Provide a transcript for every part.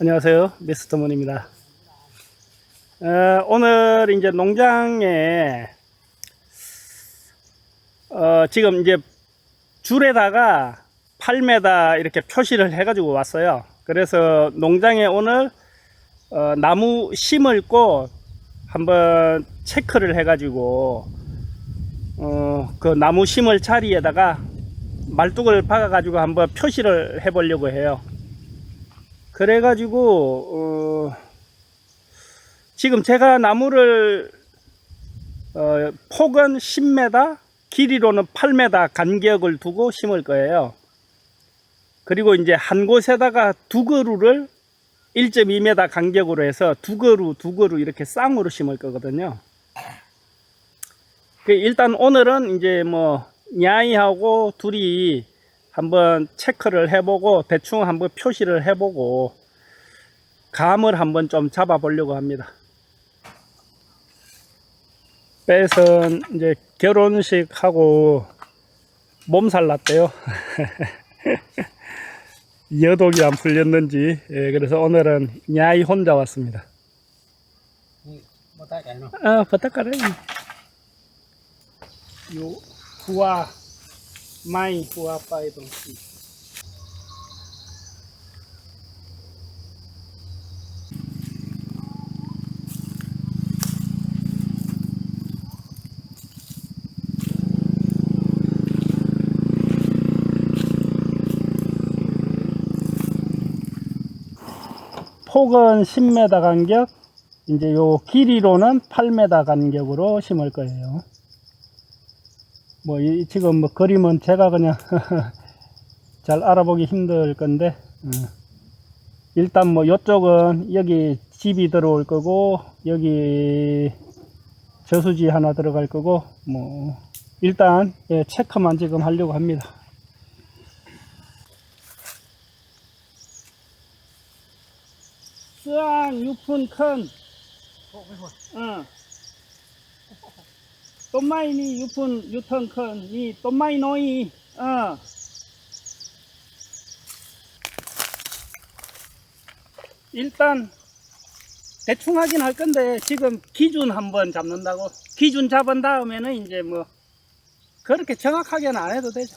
안녕하세요. 미스터 문입니다. 어, 오늘 이제 농장에 어, 지금 이제 줄에다가 8m 이렇게 표시를 해가지고 왔어요. 그래서 농장에 오늘 어, 나무 심을 곳 한번 체크를 해가지고 어, 그 나무 심을 자리에다가 말뚝을 박아가지고 한번 표시를 해보려고 해요. 그래가지고 어, 지금 제가 나무를 어, 폭은 10m, 길이로는 8m 간격을 두고 심을 거예요. 그리고 이제 한 곳에다가 두 그루를 1.2m 간격으로 해서 두 그루, 두 그루 이렇게 쌍으로 심을 거거든요. 그 일단 오늘은 이제 뭐 야이하고 둘이 한번 체크를 해보고 대충 한번 표시를 해보고 감을 한번 좀 잡아 보려고 합니다. 뺏은 이제 결혼식 하고 몸살 났대요. 여독이 안 풀렸는지. 예, 그래서 오늘은 야이 혼자 왔습니다. 아, 버탁가래 요. 후와 마이 후아 파이동. 폭은 10m 간격, 이제 요 길이로는 8m 간격으로 심을 거예요. 뭐, 이, 지금 뭐 그림은 제가 그냥 잘 알아보기 힘들 건데, 어. 일단 뭐 요쪽은 여기 집이 들어올 거고, 여기 저수지 하나 들어갈 거고, 뭐, 일단 예, 체크만 지금 하려고 합니다. 쓰앙 6푼 큰. 어, 어. 또마이니 유푼 유턴 큰이 또마이 노이 어. 일단 대충 하긴 할 건데 지금 기준 한번 잡는다고 기준 잡은 다음에는 이제 뭐 그렇게 정확하게는 안 해도 되죠.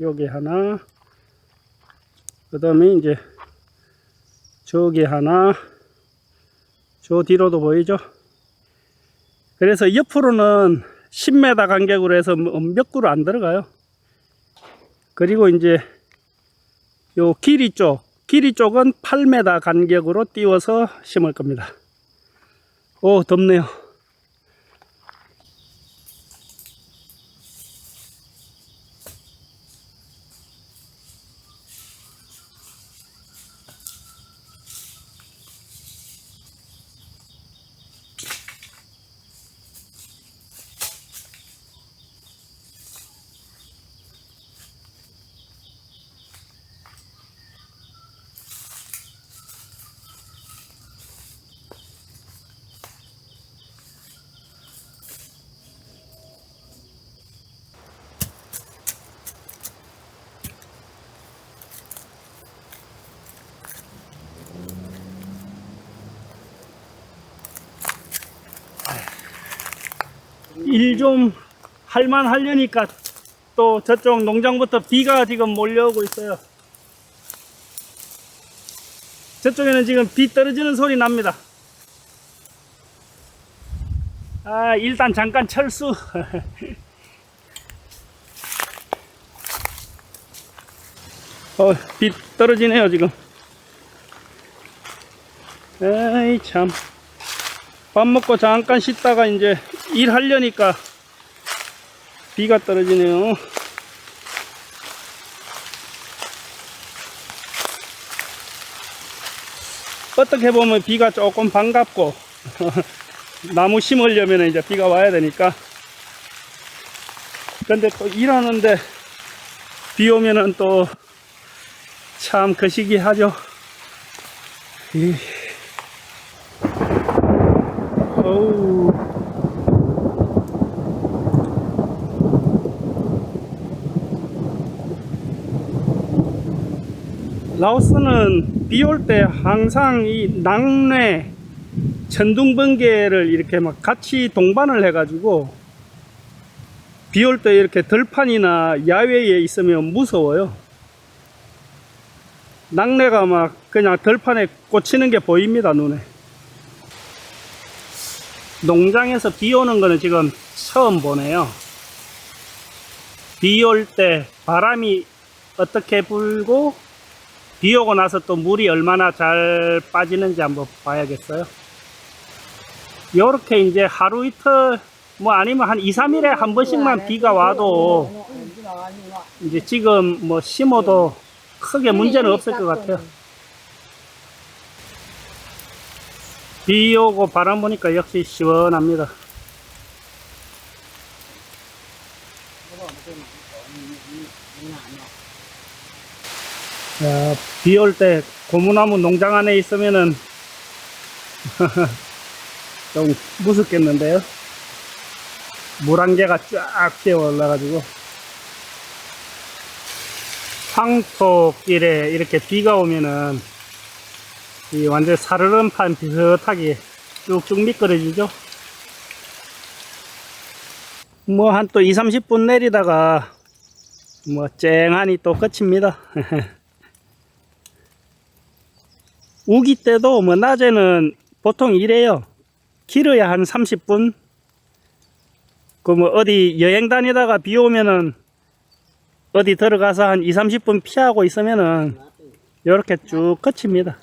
여기 하나. 그 다음에 이제 저기 하나. 저 뒤로도 보이죠? 그래서 옆으로는 10m 간격으로 해서 뭐몇 그루 안 들어가요. 그리고 이제 요 길이 쪽 길이 쪽은 8m 간격으로 띄워서 심을 겁니다. 오 덥네요 일 좀 할만 하려니까 또 저쪽 농장부터 비가 지금 몰려오고 있어요. 저쪽에는 지금 비 떨어지는 소리 납니다. 아, 일단 잠깐 철수. 어, 비 떨어지네요, 지금. 에이, 참. 밥 먹고 잠깐 쉬다가 이제 일하려니까 비가 떨어지네요. 어떻게 보면 비가 조금 반갑고 나무 심으려면 이제 비가 와야 되니까 근데 또 일하는데 비 오면은 또 참 거시기 하죠. 이. 어우. 라오스는 비 올 때 항상 이 낙뢰, 천둥 번개를 이렇게 막 같이 동반을 해가지고 비 올 때 이렇게 들판이나 야외에 있으면 무서워요. 낙뢰가 막 그냥 들판에 꽂히는 게 보입니다, 눈에. 농장에서 비 오는 거는 지금 처음 보네요. 비 올 때 바람이 어떻게 불고 비 오고 나서 또 물이 얼마나 잘 빠지는지 한번 봐야겠어요. 요렇게 이제 하루 이틀 뭐 아니면 한 2, 3일에 한 번씩만 비가 와도 이제 지금 뭐 심어도 크게 문제는 없을 것 같아요. 비 오고 바람 보니까 역시 시원합니다. 비올 때 고무나무 농장 안에 있으면은 좀 무섭겠는데요. 물한 개가 쫙 뛰어 올라가지고 황토길에 이렇게 비가 오면은 이 완전 사르름판 비슷하게 쭉쭉 미끄러지죠. 뭐 한 또 2, 30분 내리다가 뭐 쨍하니 또 끝입니다. 우기 때도 뭐 낮에는 보통 이래요. 길어야 한 30분. 그 뭐 어디 여행 다니다가 비 오면은 어디 들어가서 한 2, 30분 피하고 있으면은 이렇게 쭉 끝입니다.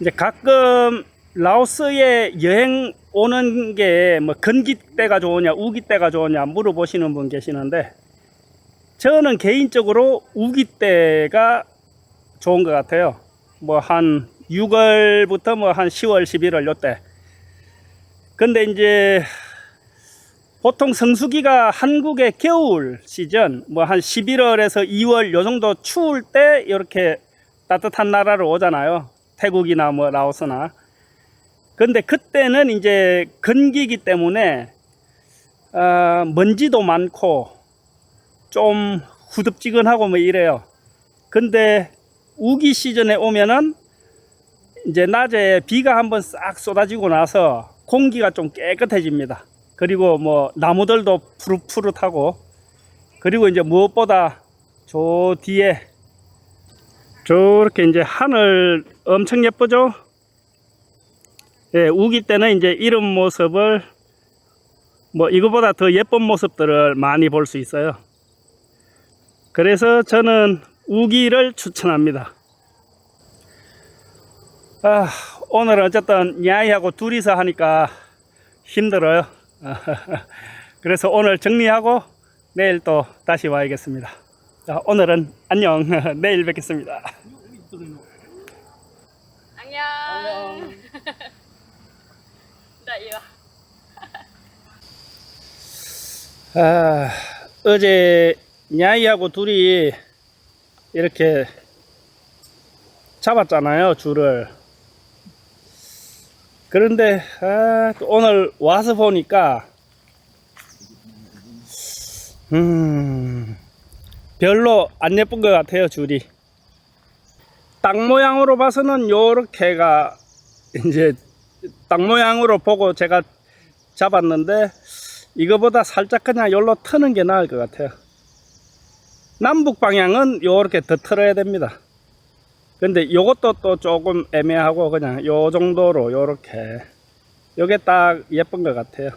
이제 가끔 라오스에 여행 오는 게 뭐 건기 때가 좋으냐 우기 때가 좋으냐 물어보시는 분 계시는데 저는 개인적으로 우기 때가 좋은 것 같아요. 뭐 한 6월부터 뭐 한 10월, 11월 요때. 근데 이제 보통 성수기가 한국의 겨울 시즌 뭐 한 11월에서 2월 요 정도 추울 때 이렇게 따뜻한 나라로 오잖아요. 태국이나 뭐 라오스나. 근데 그때는 이제 건기기 때문에 어, 먼지도 많고 좀 후덥지근하고 뭐 이래요. 근데 우기 시즌에 오면은 이제 낮에 비가 한번 싹 쏟아지고 나서 공기가 좀 깨끗해집니다. 그리고 뭐 나무들도 푸릇푸릇하고 그리고 이제 무엇보다 저 뒤에 저렇게 이제 하늘 엄청 예쁘죠? 예, 우기 때는 이제 이런 모습을 뭐 이거보다 더 예쁜 모습들을 많이 볼 수 있어요. 그래서 저는 우기를 추천합니다. 아, 오늘은 어쨌든 야이하고 둘이서 하니까 힘들어요. 그래서 오늘 정리하고 내일 또 다시 와야겠습니다. 자, 오늘은 안녕. 내일 뵙겠습니다. 안녕. Đậy vào. 아, 어제 야이하고 둘이 이렇게 잡았잖아요, 줄을. 그런데, 아, 또 오늘 와서 보니까, 음, 별로 안 예쁜 것 같아요, 줄이. 땅 모양으로 봐서는 요렇게가, 이제, 땅 모양으로 보고 제가 잡았는데, 이거보다 살짝 그냥 열로 트는 게 나을 것 같아요. 남북 방향은 요렇게 더 틀어야 됩니다. 근데 요것도 또 조금 애매하고 그냥 요 정도로 요렇게 요게 딱 예쁜 것 같아요.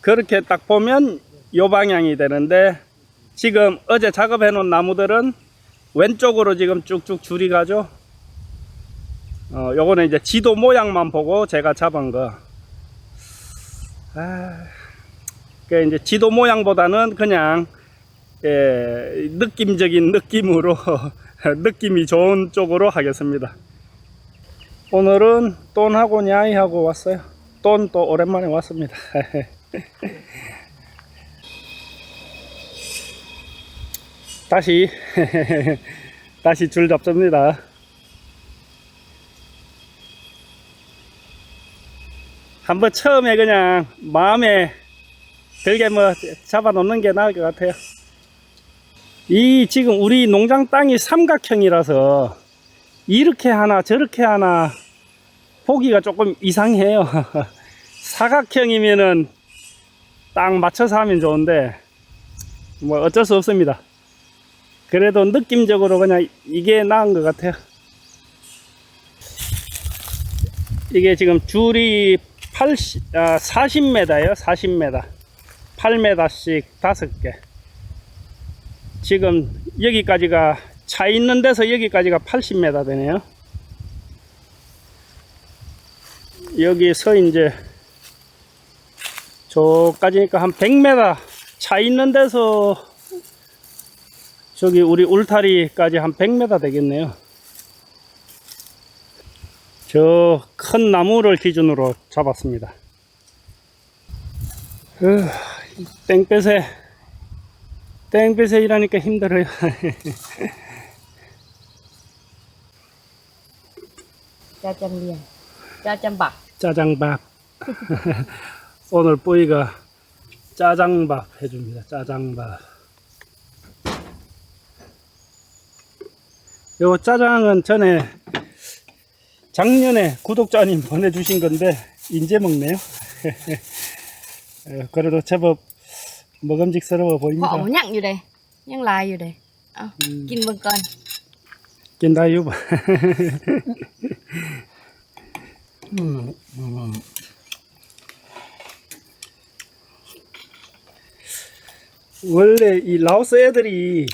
그렇게 딱 보면 요 방향이 되는데 지금 어제 작업해 놓은 나무들은 왼쪽으로 지금 쭉쭉 줄이 가죠. 어, 요거는 이제 지도 모양만 보고 제가 잡은 거. 아, 그 이제 지도 모양보다는 그냥 예, 느낌적인 느낌으로 느낌이 좋은 쪽으로 하겠습니다. 오늘은 똠하고 냐이하고 왔어요. 똠또 오랜만에 왔습니다. 다시 다시 줄 잡습니다. 한번 처음에 그냥 마음에 들게 뭐 잡아 놓는 게 나을 것 같아요. 이 지금 우리 농장 땅이 삼각형이라서 이렇게 하나 저렇게 하나 보기가 조금 이상해요. 사각형이면은 딱 맞춰서 하면 좋은데 뭐 어쩔 수 없습니다. 그래도 느낌적으로 그냥 이게 나은 것 같아요. 이게 지금 줄이 80, 아, 40m예요. 40m. 8m씩 5개. 지금 여기까지가 차 있는 데서 여기까지가 80m 되네요. 여기서 이제 저까지니까 한 100m 차 있는 데서 저기 우리 울타리까지 한 100m 되겠네요. 저 큰 나무를 기준으로 잡았습니다. 으, 땡볕에 땡볕에 일하니까 힘들어요. Châm bạc. 짜장밥. 오늘 뿌이가 짜장밥 해줍니다. 짜장밥. 요 짜장은 전에 작년에 구독자님 보내주신 건데 인제 먹네요. 어, 그래도 제법 먹음직스러워 보입니다. Đây. Nhặng lại vô đây. Ờ, 음, Kim vân con. 낀다유. 음, 음. 원래 이 라오스 애들이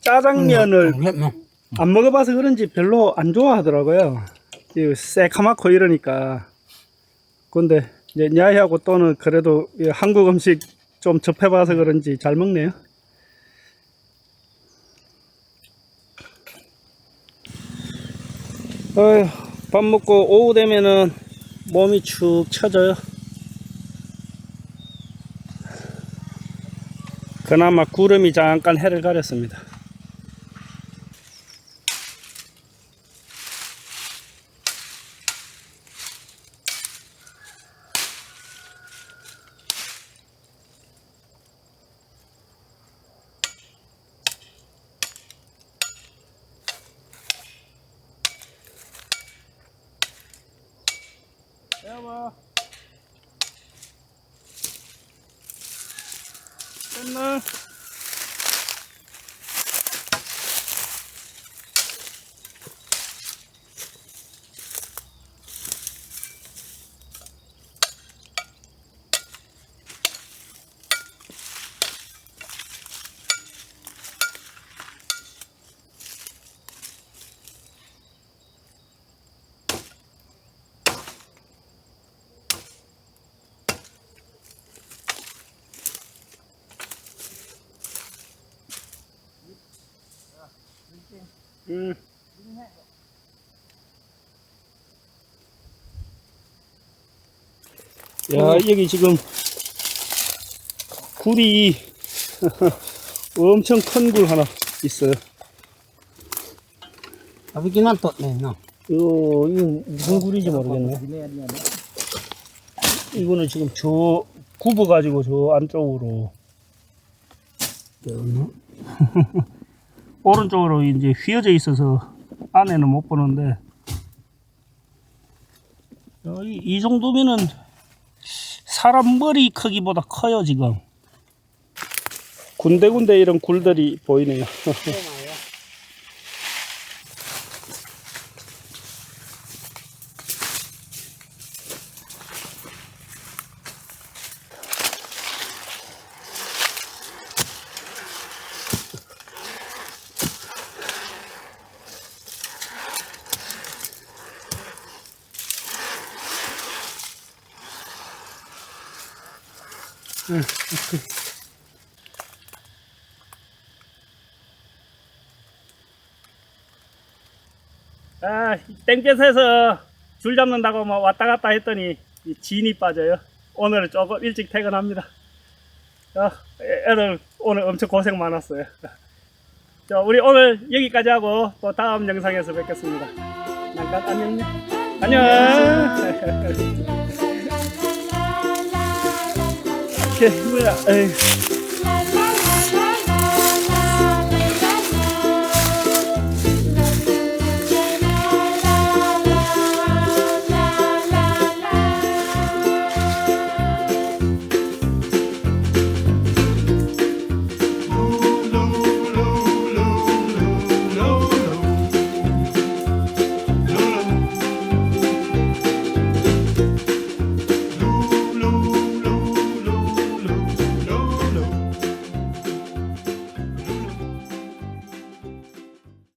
짜장면을 음, 안 먹어봐서 그런지 별로 안 좋아하더라고요. 이 새카맣고 이러니까. 근데 이제 냐이하고 또는 그래도 이 한국 음식 좀 접해봐서 그런지 잘 먹네요. 어휴, 밥 먹고 오후 되면은 몸이 축 처져요. 그나마 구름이 잠깐 해를 가렸습니다. 여보. 끝나. 음. 야, 여기 지금 굴이 엄청 큰 굴 하나 있어요. 아버지는 또 네, 너. 이거, 이거 무슨 굴인지 모르겠네. 이거는 지금 저 굽어가지고 저 안쪽으로 오른쪽으로 이제 휘어져 있어서 안에는 못 보는데 어, 이, 이 정도면은 사람 머리 크기보다 커요 지금. 군데군데 이런 굴들이 보이네요 아, 땡볕에서 줄 잡는다고 막 왔다 갔다 했더니 이 진이 빠져요. 오늘은 조금 일찍 퇴근합니다. 자, 애- 애들 오늘 엄청 고생 많았어요. 자, 우리 오늘 여기까지 하고 또 다음 영상에서 뵙겠습니다. 잠깐 안녕. 안녕. 이렇게 뭐야? 에이.